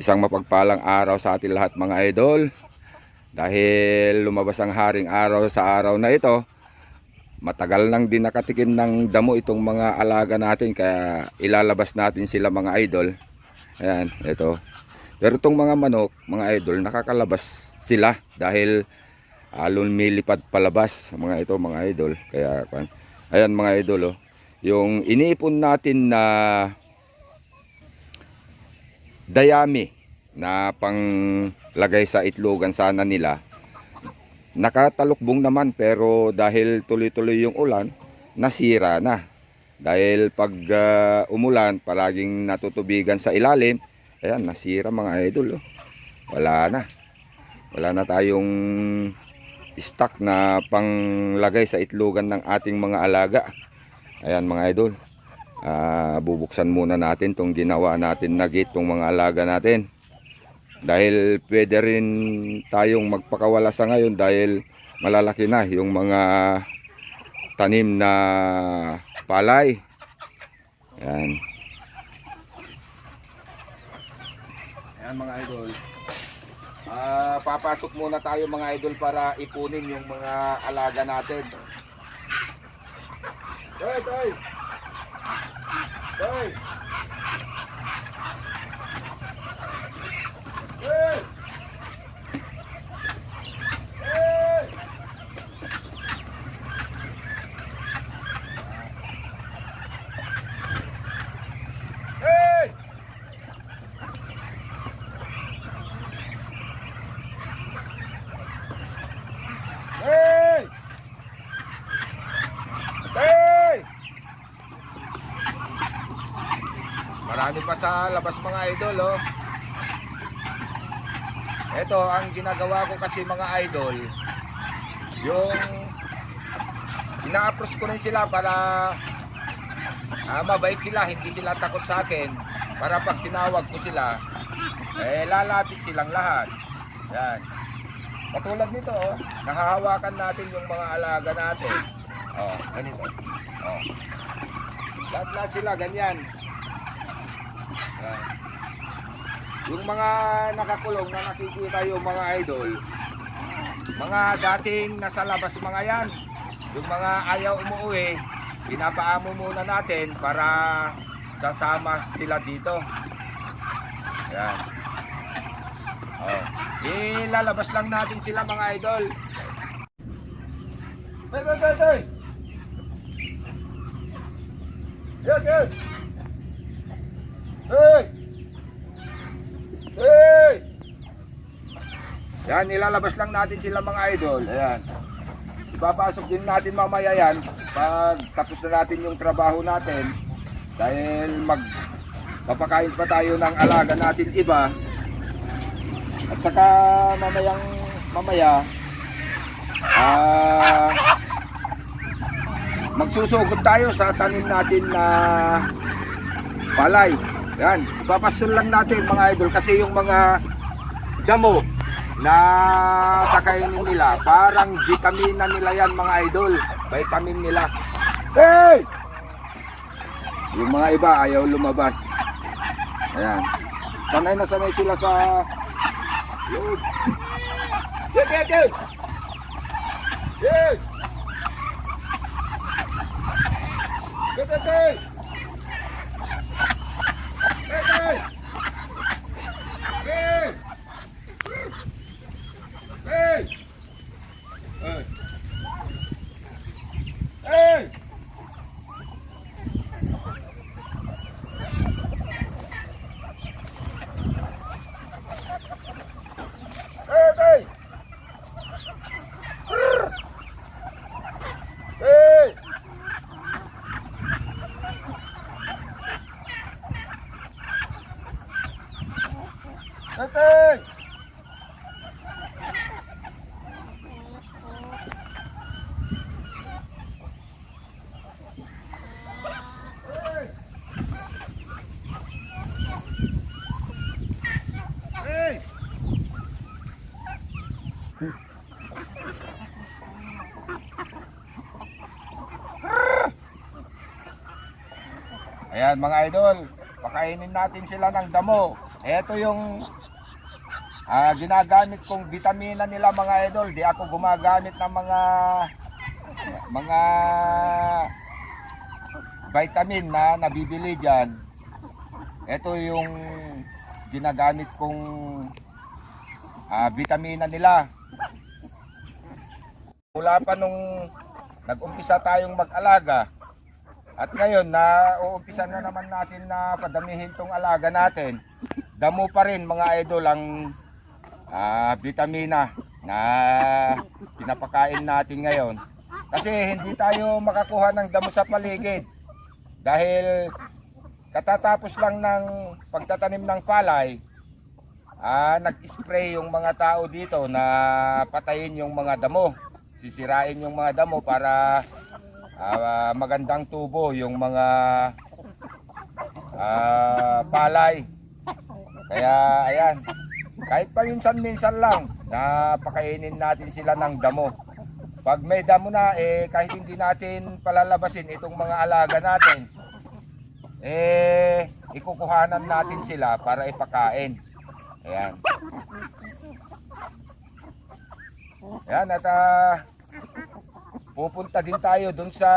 Isang mapagpalang araw sa ating lahat mga idol. Dahil lumabas ang haring araw sa araw na ito, matagal nang din nakatikim ng damo itong mga alaga natin kaya ilalabas natin sila mga idol. Ayan, ito. Pero itong mga manok, mga idol, nakakalabas sila dahil uh, lumilipad palabas mga ito mga idol. Kaya ayan mga idol oh. Yung iniipon natin na dayami na panglagay sa itlogan sana nila. Nakatalukbong naman pero dahil tuloy-tuloy yung ulan nasira na. Dahil pag ah, umulan palaging natutubigan sa ilalim ayan nasira mga idol oh. wala na. Wala na tayong stock na panglagay sa itlogan ng ating mga alaga. Ayan mga idol Ah, bubuksan muna natin tong ginawa natin na gate tong mga alaga natin. Dahil pwede rin tayong magpakawala sa ngayon dahil malalaki na yung mga tanim na palay. Yan yan mga idol. Ah, papasok muna tayo mga idol para ipunin yung mga alaga natin. Toy, toy! Toy! Hey! Hey! Hey! Hey! Hey! Marami pa sa labas mga idol, oh. Ito, ang ginagawa ko kasi mga idol, yung ina-approach ko rin sila para ah, mabait sila, hindi sila takot sa akin. Para pag tinawag ko sila, eh lalapit silang lahat. Yan. Katulad nito, oh, nakahawakan natin yung mga alaga natin. Oh, ganito. Oh. Lahat-lahat sila, ganyan. Yan. Yung mga nakakulong na nakikita yung mga idol, mga dating nasa labas mga yan, yung mga ayaw umuwi, pinapaamo muna natin para sasama sila dito. Yan. Oh. Ilalabas lang natin sila mga idol. Hey, hey, hey, hey! Yan, yan! Hey! Hey! Yan, nilalabas lang natin sila mga idol. Ayan. Ipapasok din natin mamaya yan pag tapos na natin yung trabaho natin. Dahil mag papakain pa tayo ng alaga natin iba. At saka mamayang mamaya ah magsusugod tayo sa tanim natin na palay. Yan, ipapastol lang natin mga idol kasi yung mga damo na kakainin nila, parang vitamina nila yan mga idol. Vitamin nila. Hey! Yung mga iba ayaw lumabas. Ayan. Sanay na sanay sila sa loob. Yes, yes, yes! Yes! Yes, yes, yes! Hey, hey! Hey! Hey! Hey! Hey! Hey, hey! Hey! Hey! Ayan mga idol, pakainin natin sila ng damo. Ito yung ah, ginagamit kong vitamina nila mga idol. Di ako gumagamit ng mga mga vitamin na nabibili dyan. Ito yung ginagamit kong ah, vitamina nila. Mula pa nung nag-umpisa tayong mag-alaga, at ngayon na uumpisa na naman natin na padamihin tong alaga natin. Damo pa rin mga idol ang ah, vitamina na pinapakain natin ngayon. Kasi hindi tayo makakuha ng damo sa paligid. Dahil katatapos lang ng pagtatanim ng palay, ah, nag-spray yung mga tao dito na patayin yung mga damo. Sisirain yung mga damo para ah, magandang tubo yung mga ah, palay. Kaya ayan, kahit paminsan-minsan lang, napakainin natin sila ng damo. Pag may damo na, eh, kahit hindi natin palalabasin itong mga alaga natin, eh, ikukuhanan natin sila para ipakain. Ayan. Ayan, at ah, pupunta din tayo dun sa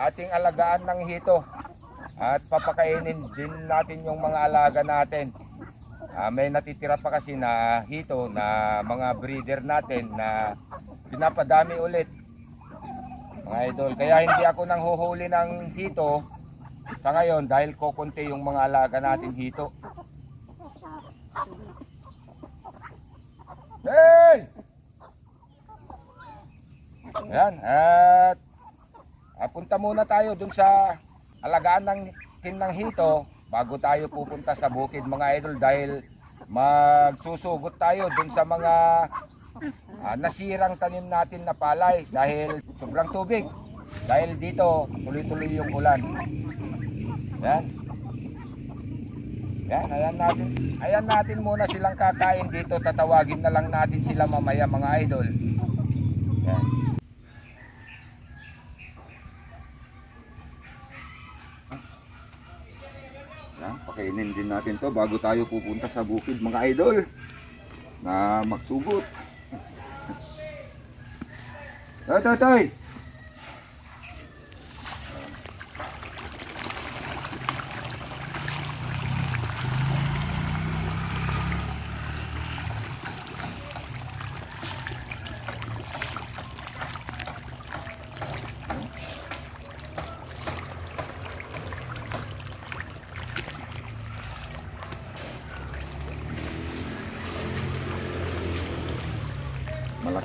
ating alagaan ng hito at papakainin din natin yung mga alaga natin. Ah, may natitira pa kasi na hito na mga breeder natin na pinapadami ulit. Mga idol, kaya hindi ako nang huhuli ng hito sa ngayon dahil kokonti yung mga alaga natin hito. Hey! Ayan, at ah, punta muna tayo dun sa alagaan ng tin ng hito bago tayo pupunta sa bukid mga idol dahil magsusugot tayo dun sa mga ah, nasirang tanim natin na palay dahil sobrang tubig. Dahil dito tuloy-tuloy yung ulan. Yan. Yan, ayan natin. Ayan natin muna silang kakain dito. Tatawagin na lang natin sila mamaya mga idol. Yan. Yan, pakainin din natin to bago tayo pupunta sa bukid mga idol na magsugot. Tay, tay, tay.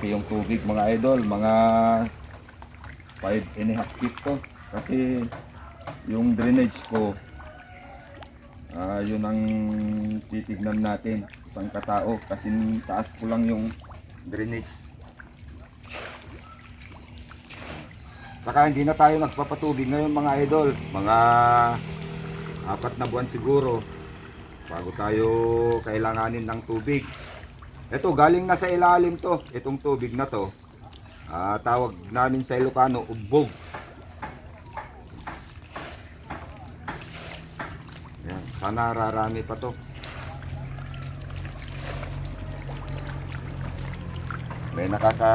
Yung tubig mga idol, mga 5 and a half feet to. Kasi yung drainage ko, ah yun ang titignan natin. Isang katao, kasi taas ko lang yung drainage. Saka hindi na tayo nagpapatubig ngayon mga idol. Mga apat na buwan siguro bago tayo kailanganin ng tubig. Ito, galing na sa ilalim to. Itong tubig na to. Ah, tawag namin sa Ilocano, ubog. Yan, sana rarami pa to. May nakaka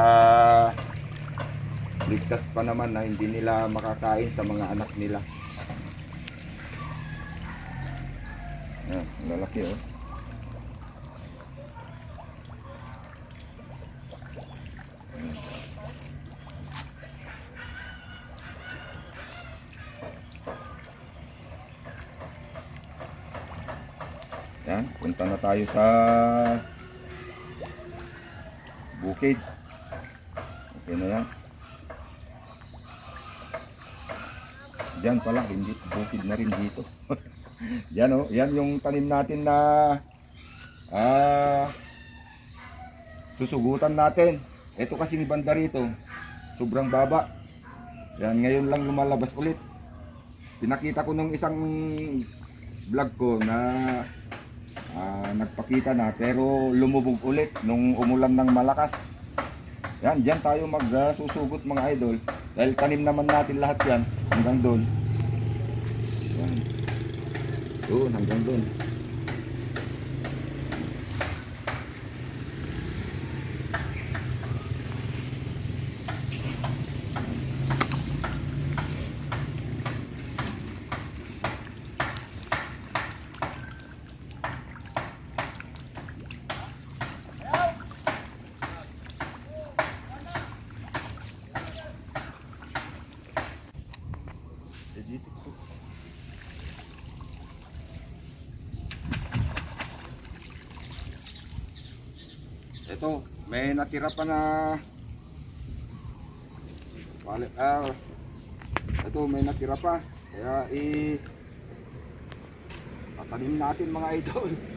ligtas pa naman na hindi nila makakain sa mga anak nila. Yan, lalaki oh. Yan, punta na tayo sa bukid. Okay na yan. Diyan pala, hindi bukid na rin dito. yan oh, yan yung tanim natin na ah susugutan natin. Ito kasi ni banda rito, sobrang baba. Yan, ngayon lang lumalabas ulit. Pinakita ko nung isang vlog ko na ah, nagpakita na pero lumubog ulit nung umulan ng malakas. Yan, diyan tayo magsusugot mga idol. Dahil tanim naman natin lahat yan hanggang doon. Yan. Doon, hanggang doon. Ito, may natira pa na Wala, ah, ito may natira pa. Kaya i tatanim natin mga idol.